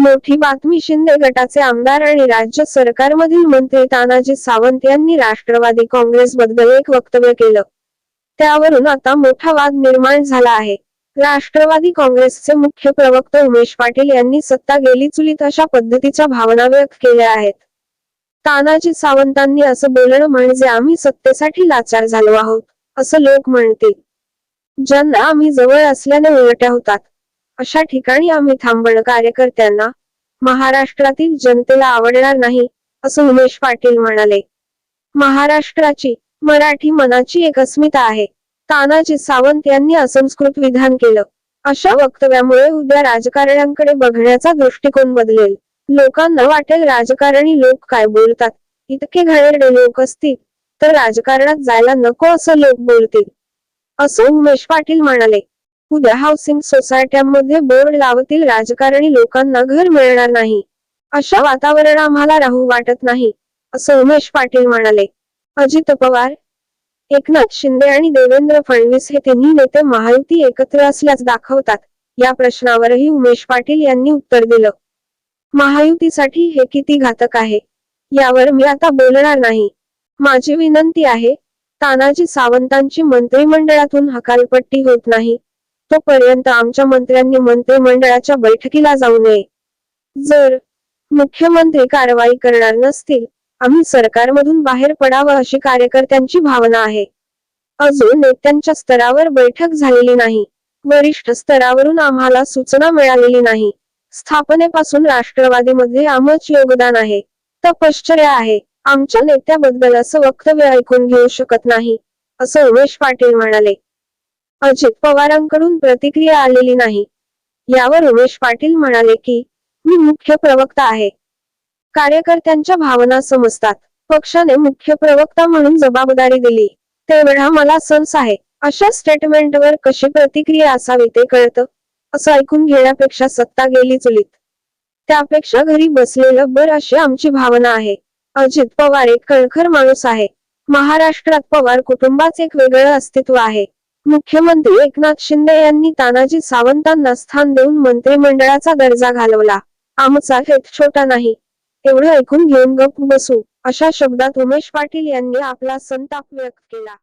मोठी बातमी शिंदे गटाचे आमदार आणि राज्य सरकारमधील मंत्री तानाजी सावंत यांनी राष्ट्रवादी काँग्रेस बद्दल एक वक्तव्य केलं. त्यावरून आता मोठा वाद निर्माण झाला आहे. राष्ट्रवादी काँग्रेसचे मुख्य प्रवक्ते उमेश पाटील यांनी सत्ता गेली चुलीत अशा पद्धतीच्या भावना व्यक्त केल्या आहेत. तानाजी सावंतांनी असं बोलणं म्हणजे आम्ही सत्तेसाठी लाचार झालो आहोत असं लोक म्हणतील. ज्यांना आम्ही जवळ असल्याने उलट्या होतात. अशा ठिकाणी आम्ही थांबण कार्यकर्त्यांना महाराष्ट्रातील जनतेला आवडणार नाही असं उमेश पाटील म्हणाले. महाराष्ट्राची मराठी मनाची एक अस्मिता आहे. तानाजी सावंत यांनी असंस्कृत विधान केलं. अशा वक्तव्यामुळे उद्या राजकारण्यांकडे बघण्याचा दृष्टिकोन बदलेल. लोकांना वाटेल राजकारणी लोक काय बोलतात. इतके घाणेरडे लोक असतील तर राजकारणात जायला नको असं लोक बोलतील. असं उमेश पाटील म्हणाले. उद्या हाऊसिंग सोसायट्यांमध्ये बोर्ड लावतील राजकारणी लोकांना घर मिळणार नाही. अशा वातावरण आम्हाला राहू वाटत नाही असं उमेश पाटील म्हणाले. अजित पवार एकनाथ शिंदे आणि देवेंद्र फडणवीस हे तिन्ही नेते महायुती एकत्र असल्यास दाखवतात या प्रश्नावरही उमेश पाटील यांनी उत्तर दिलं. महायुतीसाठी हे किती घातक आहे? यावर मी आता बोलणार नाही. माझी विनंती आहे तानाजी सावंतांची मंत्रिमंडळातून हकालपट्टी होत नाही. तोपर्यंत आमच्या मंत्र्यांनी मंत्रिमंडळाच्या बैठकीला जाऊ नये. जर मुख्यमंत्री कारवाई करणार नसतील आम्ही सरकारमधून बाहेर पडावं अशी कार्यकर्त्यांची भावना आहे. अजून नेत्यांच्या स्तरावर बैठक झालेली नाही. वरिष्ठ स्तरावरून आम्हाला सूचना मिळालेली नाही. स्थापनेपासून राष्ट्रवादीमध्ये आमच योगदान आहे. तपश्चर्य आहे. आमच्या नेत्याबद्दल असं वक्तव्य ऐकून घेऊ शकत नाही असं उमेश पाटील म्हणाले. अजित पवारांकडून प्रतिक्रिया आलेली नाही. यावर उमेश पाटील म्हणाले की मी मुख्य प्रवक्ता आहे. कार्यकर्त्यांच्या भावना समजतात. पक्षाने मुख्य प्रवक्ता म्हणून जबाबदारी दिली. तेवढा मला सन्स आहे. अशा स्टेटमेंटवर कशी प्रतिक्रिया असावी ते कळतं. असं ऐकून घेण्यापेक्षा सत्ता गेली चुलीत. त्यापेक्षा घरी बसलेलं बर अशी आमची भावना आहे. अजित पवार एक कणखर माणूस आहे. महाराष्ट्रात पवार कुटुंबाच एक वेगळं अस्तित्व आहे. मुख्यमंत्री एकनाथ शिंदे यांनी तानाजी सावंतांना स्थान देऊन मंत्रिमंडळाचा दर्जा घालवला. आमचा हेत छोटा नाही. एवढं ऐकून घेऊन गप बसू अशा शब्दात उमेश पाटील यांनी आपला संताप व्यक्त केला.